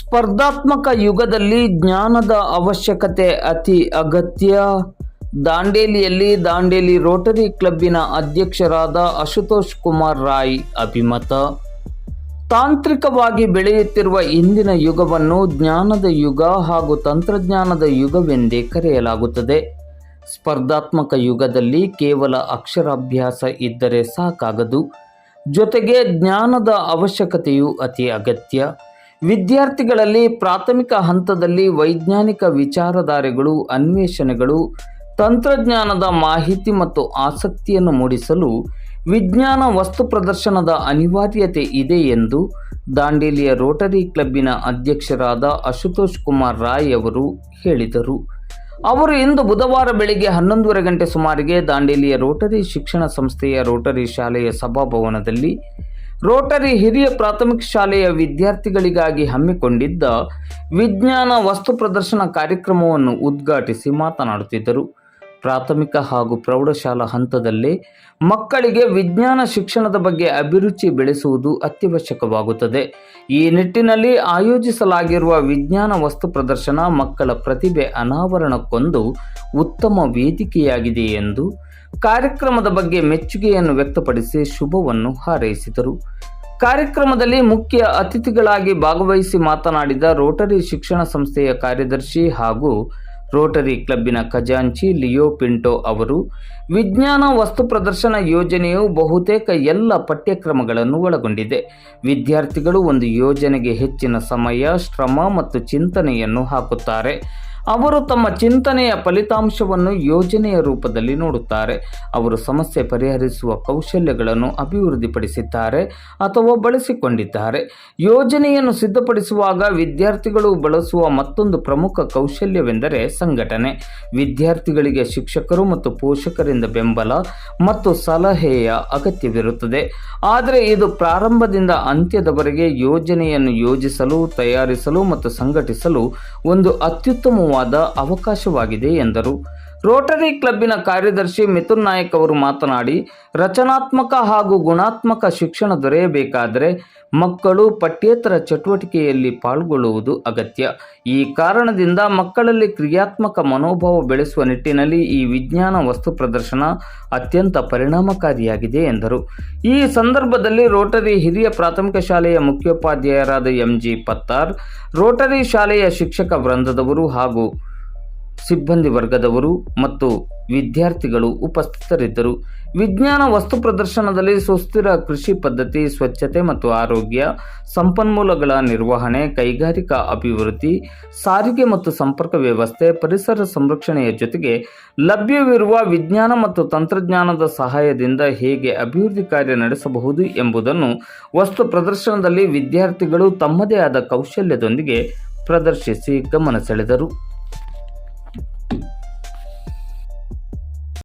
ಸ್ಪರ್ಧಾತ್ಮಕ ಯುಗದಲ್ಲಿ ಜ್ಞಾನದ ಅವಶ್ಯಕತೆ ಅತಿ ಅಗತ್ಯ. ದಾಂಡೇಲಿಯಲ್ಲಿ ದಾಂಡೇಲಿ ರೋಟರಿ ಕ್ಲಬ್ಬಿನ ಅಧ್ಯಕ್ಷರಾದ ಅಶುತೋಷ್ ಕುಮಾರ್ ರಾಯ್ ಅಭಿಮತ. ತಾಂತ್ರಿಕವಾಗಿ ಬೆಳೆಯುತ್ತಿರುವ ಇಂದಿನ ಯುಗವನ್ನು ಜ್ಞಾನದ ಯುಗ ಹಾಗೂ ತಂತ್ರಜ್ಞಾನದ ಯುಗವೆಂದೇ ಕರೆಯಲಾಗುತ್ತದೆ. ಸ್ಪರ್ಧಾತ್ಮಕ ಯುಗದಲ್ಲಿ ಕೇವಲ ಅಕ್ಷರಾಭ್ಯಾಸ ಇದ್ದರೆ ಸಾಕಾಗದು. ಜೊತೆಗೆ ಜ್ಞಾನದ ಅವಶ್ಯಕತೆಯು ಅತಿ ಅಗತ್ಯ. ವಿದ್ಯಾರ್ಥಿಗಳಲ್ಲಿ ಪ್ರಾಥಮಿಕ ಹಂತದಲ್ಲಿ ವೈಜ್ಞಾನಿಕ ವಿಚಾರಧಾರೆಗಳು, ಅನ್ವೇಷಣೆಗಳು, ತಂತ್ರಜ್ಞಾನದ ಮಾಹಿತಿ ಮತ್ತು ಆಸಕ್ತಿಯನ್ನು ಮೂಡಿಸಲು ವಿಜ್ಞಾನ ವಸ್ತು ಪ್ರದರ್ಶನದ ಅನಿವಾರ್ಯತೆ ಇದೆ ಎಂದು ದಾಂಡೇಲಿಯ ರೋಟರಿ ಕ್ಲಬ್ಬಿನ ಅಧ್ಯಕ್ಷರಾದ ಅಶುತೋಷ್ ಕುಮಾರ್ ರಾಯ್ ಅವರು ಹೇಳಿದರು. ಅವರು ಇಂದು ಬುಧವಾರ ಬೆಳಿಗ್ಗೆ ಹನ್ನೊಂದುವರೆ ಗಂಟೆ ಸುಮಾರಿಗೆ ದಾಂಡೇಲಿಯ ರೋಟರಿ ಶಿಕ್ಷಣ ಸಂಸ್ಥೆಯ ರೋಟರಿ ಶಾಲೆಯ ಸಭಾಭವನದಲ್ಲಿ ರೋಟರಿ ಹಿರಿಯ ಪ್ರಾಥಮಿಕ ಶಾಲೆಯ ವಿದ್ಯಾರ್ಥಿಗಳಿಗಾಗಿ ಹಮ್ಮಿಕೊಂಡಿದ್ದ ವಿಜ್ಞಾನ ವಸ್ತು ಪ್ರದರ್ಶನ ಕಾರ್ಯಕ್ರಮವನ್ನು ಉದ್ಘಾಟಿಸಿ ಮಾತನಾಡುತ್ತಿದ್ದರು. ಪ್ರಾಥಮಿಕ ಹಾಗೂ ಪ್ರೌಢಶಾಲಾ ಹಂತದಲ್ಲಿ ಮಕ್ಕಳಿಗೆ ವಿಜ್ಞಾನ ಶಿಕ್ಷಣದ ಬಗ್ಗೆ ಅಭಿರುಚಿ ಬೆಳೆಸುವುದು ಅತ್ಯವಶ್ಯಕವಾಗುತ್ತದೆ. ಈ ನಿಟ್ಟಿನಲ್ಲಿ ಆಯೋಜಿಸಲಾಗಿರುವ ವಿಜ್ಞಾನ ವಸ್ತು ಪ್ರದರ್ಶನ ಮಕ್ಕಳ ಪ್ರತಿಭೆ ಅನಾವರಣಕ್ಕೊಂದು ಉತ್ತಮ ವೇದಿಕೆಯಾಗಿದೆ ಎಂದು ಕಾರ್ಯಕ್ರಮದ ಬಗ್ಗೆ ಮೆಚ್ಚುಗೆಯನ್ನು ವ್ಯಕ್ತಪಡಿಸಿ ಶುಭವನ್ನು ಹಾರೈಸಿದರು. ಕಾರ್ಯಕ್ರಮದಲ್ಲಿ ಮುಖ್ಯ ಅತಿಥಿಗಳಾಗಿ ಭಾಗವಹಿಸಿ ಮಾತನಾಡಿದ ರೋಟರಿ ಶಿಕ್ಷಣ ಸಂಸ್ಥೆಯ ಕಾರ್ಯದರ್ಶಿ ಹಾಗೂ ರೋಟರಿ ಕ್ಲಬ್ಬಿನ ಖಜಾಂಚಿ ಲಿಯೋ ಪಿಂಟೋ ಅವರು, ವಿಜ್ಞಾನ ವಸ್ತು ಪ್ರದರ್ಶನ ಯೋಜನೆಯು ಬಹುತೇಕ ಎಲ್ಲ ಪಠ್ಯಕ್ರಮಗಳನ್ನು ಒಳಗೊಂಡಿದೆ. ವಿದ್ಯಾರ್ಥಿಗಳು ಒಂದು ಯೋಜನೆಗೆ ಹೆಚ್ಚಿನ ಸಮಯ, ಶ್ರಮ ಮತ್ತು ಚಿಂತನೆಯನ್ನು ಹಾಕುತ್ತಾರೆ. ಅವರು ತಮ್ಮ ಚಿಂತನೆಯ ಫಲಿತಾಂಶವನ್ನು ಯೋಜನೆಯ ರೂಪದಲ್ಲಿ ನೋಡುತ್ತಾರೆ. ಅವರು ಸಮಸ್ಯೆ ಪರಿಹರಿಸುವ ಕೌಶಲ್ಯಗಳನ್ನು ಅಭಿವೃದ್ಧಿಪಡಿಸಿದ್ದಾರೆ ಅಥವಾ ಬಳಸಿಕೊಂಡಿದ್ದಾರೆ. ಯೋಜನೆಯನ್ನು ಸಿದ್ಧಪಡಿಸುವಾಗ ವಿದ್ಯಾರ್ಥಿಗಳು ಬಳಸುವ ಮತ್ತೊಂದು ಪ್ರಮುಖ ಕೌಶಲ್ಯವೆಂದರೆ ಸಂಘಟನೆ. ವಿದ್ಯಾರ್ಥಿಗಳಿಗೆ ಶಿಕ್ಷಕರು ಮತ್ತು ಪೋಷಕರಿಂದ ಬೆಂಬಲ ಮತ್ತು ಸಲಹೆಯ ಅಗತ್ಯವಿರುತ್ತದೆ. ಆದರೆ ಇದು ಪ್ರಾರಂಭದಿಂದ ಅಂತ್ಯದವರೆಗೆ ಯೋಜನೆಯನ್ನು ಯೋಜಿಸಲು, ತಯಾರಿಸಲು ಮತ್ತು ಸಂಘಟಿಸಲು ಒಂದು ಅತ್ಯುತ್ತಮವಾದ ಅವಕಾಶವಾಗಿದೆ ಎಂದರು. ರೋಟರಿ ಕ್ಲಬ್ಬಿನ ಕಾರ್ಯದರ್ಶಿ ಮಿಥುನ್ ನಾಯಕ್ ಅವರು ಮಾತನಾಡಿ, ರಚನಾತ್ಮಕ ಹಾಗೂ ಗುಣಾತ್ಮಕ ಶಿಕ್ಷಣ ದೊರೆಯಬೇಕಾದರೆ ಮಕ್ಕಳು ಪಠ್ಯೇತರ ಚಟುವಟಿಕೆಯಲ್ಲಿ ಪಾಲ್ಗೊಳ್ಳುವುದು ಅಗತ್ಯ. ಈ ಕಾರಣದಿಂದ ಮಕ್ಕಳಲ್ಲಿ ಕ್ರಿಯಾತ್ಮಕ ಮನೋಭಾವ ಬೆಳೆಸುವ ನಿಟ್ಟಿನಲ್ಲಿ ಈ ವಿಜ್ಞಾನ ವಸ್ತು ಪ್ರದರ್ಶನ ಅತ್ಯಂತ ಪರಿಣಾಮಕಾರಿಯಾಗಿದೆ ಎಂದರು. ಈ ಸಂದರ್ಭದಲ್ಲಿ ರೋಟರಿ ಹಿರಿಯ ಪ್ರಾಥಮಿಕ ಶಾಲೆಯ ಮುಖ್ಯೋಪಾಧ್ಯಾಯರಾದ ಎಂಜಿ ಪತ್ತಾರ್, ರೋಟರಿ ಶಾಲೆಯ ಶಿಕ್ಷಕ ವೃಂದದವರು ಹಾಗೂ ಸಿಬ್ಬಂದಿ ವರ್ಗದವರು ಮತ್ತು ವಿದ್ಯಾರ್ಥಿಗಳು ಉಪಸ್ಥಿತರಿದ್ದರು. ವಿಜ್ಞಾನ ವಸ್ತು ಪ್ರದರ್ಶನದಲ್ಲಿ ಸುಸ್ಥಿರ ಕೃಷಿ ಪದ್ಧತಿ, ಸ್ವಚ್ಛತೆ ಮತ್ತು ಆರೋಗ್ಯ, ಸಂಪನ್ಮೂಲಗಳ ನಿರ್ವಹಣೆ, ಕೈಗಾರಿಕಾ ಅಭಿವೃದ್ಧಿ, ಸಾರಿಗೆ ಮತ್ತು ಸಂಪರ್ಕ ವ್ಯವಸ್ಥೆ, ಪರಿಸರ ಸಂರಕ್ಷಣೆಯ ಜೊತೆಗೆ ಲಭ್ಯವಿರುವ ವಿಜ್ಞಾನ ಮತ್ತು ತಂತ್ರಜ್ಞಾನದ ಸಹಾಯದಿಂದ ಹೇಗೆ ಅಭಿವೃದ್ಧಿ ಕಾರ್ಯ ನಡೆಸಬಹುದು ಎಂಬುದನ್ನು ವಸ್ತು ಪ್ರದರ್ಶನದಲ್ಲಿ ವಿದ್ಯಾರ್ಥಿಗಳು ತಮ್ಮದೇ ಆದ ಕೌಶಲ್ಯದೊಂದಿಗೆ ಪ್ರದರ್ಶಿಸಿ ಗಮನ ಸೆಳೆದರು.